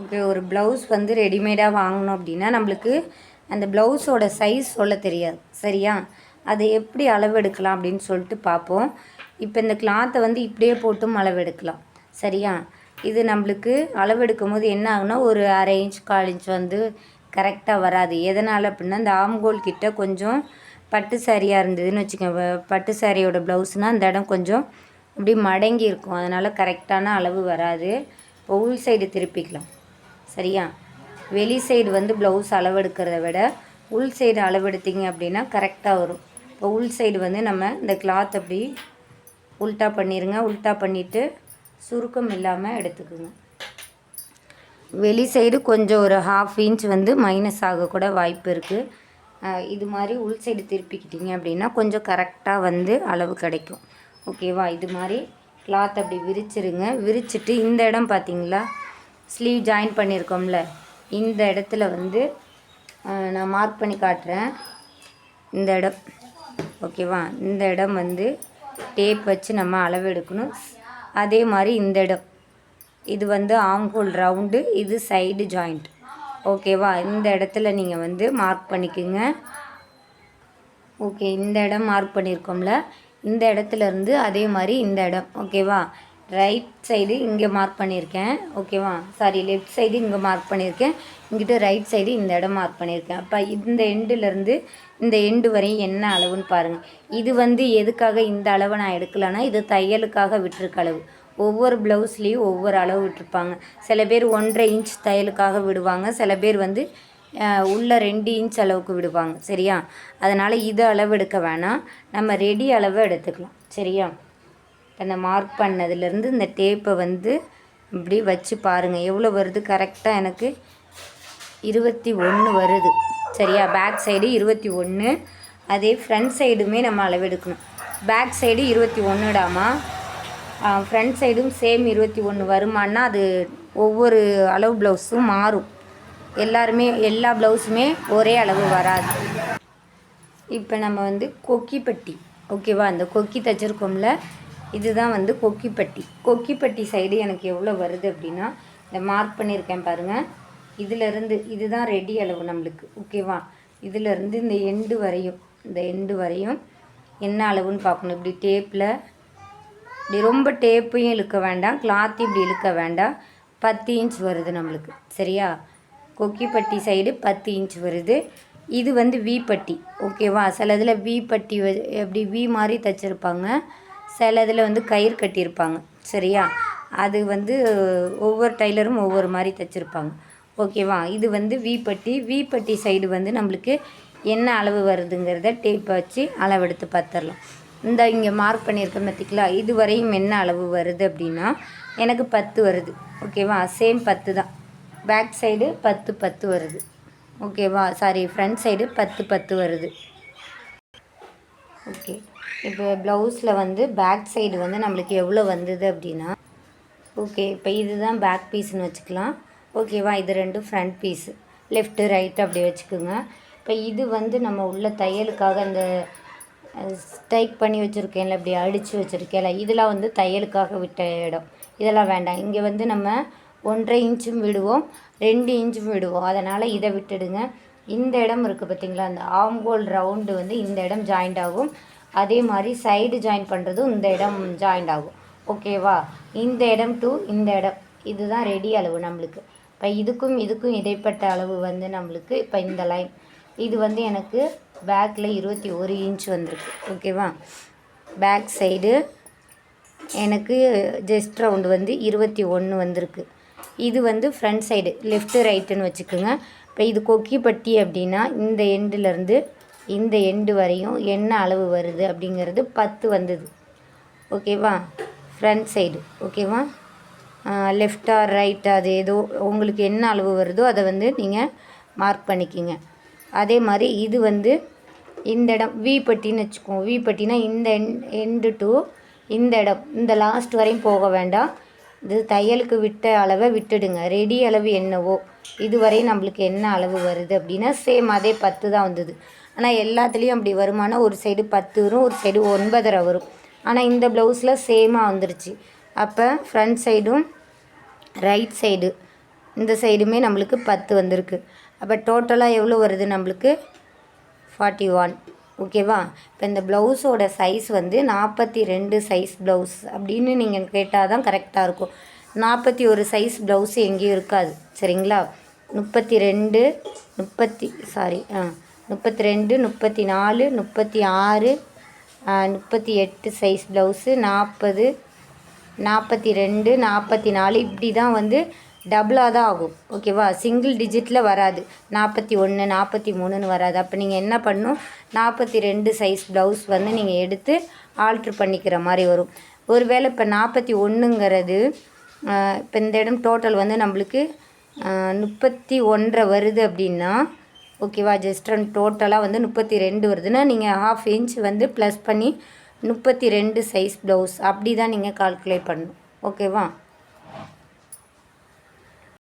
Okay ஒரு blouse வந்து ரெடிமேடாக வாங்கினோம் அப்படின்னா நம்மளுக்கு அந்த ப்ளவுஸோட சைஸ் சொல்ல தெரியாது. சரியா? அதை எப்படி அளவெடுக்கலாம் அப்படின்னு சொல்லிட்டு பார்ப்போம். இப்போ இந்த கிளாத்தை வந்து இப்படியே போட்டும் அளவெடுக்கலாம். சரியா? இது நம்மளுக்கு அளவெடுக்கும் போது என்ன ஆகுனா ஒரு அரை இன்ச் கால் இன்ச் வந்து கரெக்டாக வராது. எதனால் அப்படின்னா இந்த ஆம்கோல் கிட்ட கொஞ்சம் பட்டு சாரியாக இருந்ததுன்னு வச்சுக்கோங்க. பட்டு சாரியோட ப்ளவுஸ்னால் அந்த இடம் கொஞ்சம் இப்படி மடங்கி இருக்கும். அதனால் கரெக்டான அளவு வராது. இப்போ உள் சைடு திருப்பிக்கலாம். சரியா? வெளி சைடு வந்து ப்ளவுஸ் அளவெடுக்கிறத விட உள் சைடு அளவெடுத்தீங்க அப்படின்னா கரெக்டாக வரும். இப்போ உள் சைடு வந்து நம்ம இந்த கிளாத் அப்படி உல்ட்டா பண்ணிடுங்க உல்ட்டா பண்ணிவிட்டு சுருக்கம் இல்லாமல் எடுத்துக்குங்க. வெளி சைடு கொஞ்சம் ஒரு ஹாஃப் இன்ச் வந்து மைனஸ் ஆகக்கூட வாய்ப்பு இருக்குது இது மாதிரி உள் சைடு திருப்பிக்கிட்டீங்க அப்படின்னா கொஞ்சம் கரெக்டாக வந்து அளவு கிடைக்கும். ஓகேவா இது மாதிரி கிளாத் அப்படி விரிச்சிருங்க. விரிச்சிட்டு இந்த இடம் பார்த்தீங்களா? ஸ்லீவ் ஜாயின் பண்ணியிருக்கோம்ல இந்த இடத்துல வந்து நான் மார்க் பண்ணி காட்டுறேன். இந்த இடம் ஓகேவா இந்த இடம் வந்து டேப் வச்சு நம்ம அளவு எடுக்கணும். அதே மாதிரி இந்த இடம் இது வந்து ஆங்கோல் ரவுண்டு இது சைடு ஜாயிண்ட் ஓகேவா இந்த இடத்துல நீங்கள் வந்து மார்க் பண்ணிக்கோங்க. ஓகே இந்த இடம் மார்க் பண்ணியிருக்கோம்ல இந்த இடத்துல இருந்து அதே மாதிரி இந்த இடம் ஓகேவா ரைட் சைடு இங்கே மார்க் பண்ணியிருக்கேன் ஓகேவா சாரி லெஃப்ட் சைடு இங்கே மார்க் பண்ணியிருக்கேன் இங்கிட்ட ரைட் சைடு இந்த இடம் மார்க் பண்ணியிருக்கேன் அப்போ இந்த எண்டுலேருந்து இந்த எண்டு வரையும் என்ன அளவுன்னு பாருங்கள் இது வந்து எதுக்காக இந்த அளவை நான் எடுக்கலைன்னா இது தையலுக்காக விட்டுருக்க அளவு. ஒவ்வொரு ப்ளவுஸ்லேயும் ஒவ்வொரு அளவு விட்டுருப்பாங்க. சில பேர் ஒன்றரை இன்ச் தையலுக்காக விடுவாங்க. சில பேர் வந்து உள்ள ரெண்டு இன்ச் அளவுக்கு விடுவாங்க. சரியா? அதனால் இது அளவு எடுக்க வேணாம். நம்ம ரெடி அளவை எடுத்துக்கலாம். சரியா? அந்த மார்க் பண்ணதுலேருந்து இந்த டேப்பை வந்து இப்படி வச்சு பாருங்கள் எவ்வளோ வருது? கரெக்டாக எனக்கு இருபத்தி ஒன்று வருது. சரியா? பேக் சைடு இருபத்தி ஒன்று அதே ஃப்ரண்ட் சைடுமே நம்ம அளவெடுக்கணும். பேக் சைடு இருபத்தி ஒன்றுடாமா ஃப்ரண்ட் சைடும் சேம் இருபத்தி ஒன்று வருமானா அது ஒவ்வொரு அளவு ப்ளவுஸும் மாறும். எல்லாருமே எல்லா ப்ளவுஸுமே ஒரே அளவு வராது. இப்போ நம்ம வந்து கொக்கிப்பட்டி ஓகேவா அந்த கொக்கி தைச்சிருக்கோம்ல. இதுதான் வந்து கொக்கிப்பட்டி. கொக்கிப்பட்டி சைடு எனக்கு எவ்வளோ வருது அப்படின்னா இந்த மார்க் பண்ணியிருக்கேன் பாருங்கள் இதிலருந்து இதுதான் ரெடி அளவு நம்மளுக்கு ஓகேவா இதிலருந்து இந்த எண்டு வரையும் இந்த எண்டு வரையும் என்ன அளவுன்னு பார்க்கணும். இப்படி டேப்பில் இப்படி ரொம்ப டேப்பையும் இழுக்க வேண்டாம் கிளாத்தையும் இப்படி இழுக்க வேண்டாம். பத்து இன்ச் வருது நம்மளுக்கு சரியா? கொக்கிப்பட்டி சைடு பத்து இன்ச் வருது. இது வந்து வி பட்டி ஓகேவா சில இதில் வி பட்டி வ- எப்படி வி மாதிரி தைச்சிருப்பாங்க. சில இதில் வந்து கயிறு கட்டியிருப்பாங்க. சரியா? அது வந்து ஒவ்வொரு டைலரும் ஒவ்வொரு மாதிரி தைச்சிருப்பாங்க. ஓகேவா? இது வந்து வீப்பட்டி. வீப்பட்டி சைடு வந்து நம்மளுக்கு என்ன அளவு வருதுங்கிறத டேப்பை வச்சு அளவெடுத்து பார்த்துடலாம். இந்த இங்கே மார்க் பண்ணியிருக்கேன் பார்த்திங்களா? இது வரையும் என்ன அளவு வருது அப்படின்னா எனக்கு பத்து வருது. ஓகேவா? சேம் பத்து தான். பேக் சைடு பத்து பத்து வருது. ஓகேவா? சாரி ஃப்ரண்ட் சைடு பத்து பத்து வருது. ஓகே. இப்போ ப்ளவுஸில் வந்து பேக் சைடு வந்து நம்மளுக்கு எவ்வளோ வந்தது அப்படின்னா ஓகே இப்போ இதுதான் பேக் பீஸ்னு வச்சுக்கலாம். ஓகேவா இது ரெண்டும் ஃப்ரண்ட் பீஸு லெஃப்ட்டு ரைட்டு அப்படி வச்சுக்கோங்க. இப்போ இது வந்து நம்ம உள்ள தையலுக்காக அந்த ஸ்டைக் பண்ணி வச்சுருக்கேன்ல இப்படி அடித்து வச்சுருக்கேன்ல இதெல்லாம் வந்து தையலுக்காக விட்ட இடம். இதெல்லாம் வேண்டாம். இங்கே வந்து நம்ம ஒன்றரை இன்ச்சும் விடுவோம் ரெண்டு இன்ச்சும் விடுவோம். அதனால் இதை விட்டுடுங்க. இந்த இடம் இருக்குது பார்த்தீங்களா அந்த ஆம்கோல் ரவுண்டு வந்து இந்த இடம் ஜாயிண்ட் ஆகும். அதே மாதிரி சைடு ஜாயின் பண்ணுறதும் இந்த இடம் ஜாயிண்ட் ஆகும். ஓகேவா இந்த இடம் டு இந்த இடம். இதுதான் ரெடி அளவு நம்மளுக்கு. இப்போ இதுக்கும் இதுக்கும் இடைப்பட்ட அளவு வந்து நம்மளுக்கு இப்போ இந்த லைன் இது வந்து எனக்கு பேக்கில் இருபத்தி ஒரு இன்ச் வந்திருக்கு. ஓகேவா பேக் சைடு எனக்கு ஜஸ்ட் ரவுண்டு வந்து இருபத்தி ஒன்று வந்திருக்கு. இது வந்து ஃப்ரண்ட் சைடு லெஃப்ட்டு ரைட்டுன்னு வச்சுக்கோங்க. இப்போ இது கொக்கி பட்டி அப்படின்னா இந்த எண்டுலேருந்து இந்த எண்டு வரையும் என்ன அளவு வருது அப்படிங்கிறது பத்து வந்தது. ஓகேவா ஃப்ரண்ட் சைடு ஓகேவா லெஃப்டா ரைட்டா அது ஏதோ உங்களுக்கு என்ன அளவு வருதோ அதை வந்து நீங்கள் மார்க் பண்ணிக்கிங்க. அதே மாதிரி இது வந்து இந்த இடம் வி பட்டின்னு வச்சுக்குவோம் வி பட்டினா இந்த எண்டு டு இந்த இடம். இந்த லாஸ்ட் வரையும் போக வேண்டாம். இது தையலுக்கு விட்ட அளவை விட்டுடுங்க. ரெடி அளவு என்னவோ இதுவரை நம்மளுக்கு என்ன அளவு வருது அப்படின்னா சேம் அதே பத்து தான் வந்தது. ஆனால் எல்லாத்துலேயும் அப்படி வருமானா ஒரு சைடு பத்து வரும் ஒரு சைடு ஒன்பதரை வரும். ஆனால் இந்த ப்ளவுஸில் சேமாக வந்துருச்சு. அப்போ ஃப்ரண்ட் சைடும் ரைட் சைடு இந்த சைடுமே நம்மளுக்கு பத்து வந்திருக்கு. அப்போ டோட்டலாக எவ்வளோ வருது நம்மளுக்கு? ஃபார்ட்டி ஒன் ஓகேவா இப்போ இந்த ப்ளவுஸோட சைஸ் வந்து நாற்பத்தி ரெண்டு சைஸ் ப்ளவுஸ் அப்படின்னு நீங்கள் கேட்டால் தான் கரெக்டாக இருக்கும். நாற்பத்தி ஒரு சைஸ் ப்ளவுஸ் எங்கேயும் இருக்காது. சரிங்களா? முப்பத்தி ரெண்டு முப்பத்தி சாரி ஆ. முப்பத்தி ரெண்டு முப்பத்தி நாலு முப்பத்தி ஆறு முப்பத்தி எட்டு சைஸ் ப்ளவுஸு நாற்பது நாற்பத்தி ரெண்டு நாற்பத்தி நாலு இப்படி தான் வந்து டபுளாக தான் ஆகும். ஓகேவா? சிங்கிள் டிஜிட்டில் வராது. நாற்பத்தி ஒன்று நாற்பத்தி மூணுன்னு வராது. அப்போ நீங்கள் என்ன பண்ணும்? நாற்பத்தி ரெண்டு சைஸ் ப்ளவுஸ் வந்து நீங்கள் எடுத்து ஆல்ட்ரு பண்ணிக்கிற மாதிரி வரும். ஒருவேளை இப்போ நாற்பத்தி ஒன்றுங்கிறது இப்போ இந்த இடம் டோட்டல் வந்து நம்மளுக்கு முப்பத்தி ஒன்றரை வருது அப்படின்னா ஓகேவா? ஜஸ்ட் டோட்டலாக வந்து முப்பத்தி ரெண்டு வருதுன்னா நீங்கள் ஹாஃப் இன்ச் வந்து ப்ளஸ் பண்ணி முப்பத்தி ரெண்டு சைஸ் ப்ளவுஸ் அப்படி தான் நீங்கள் கால்குலேட் பண்ணணும். ஓகேவா?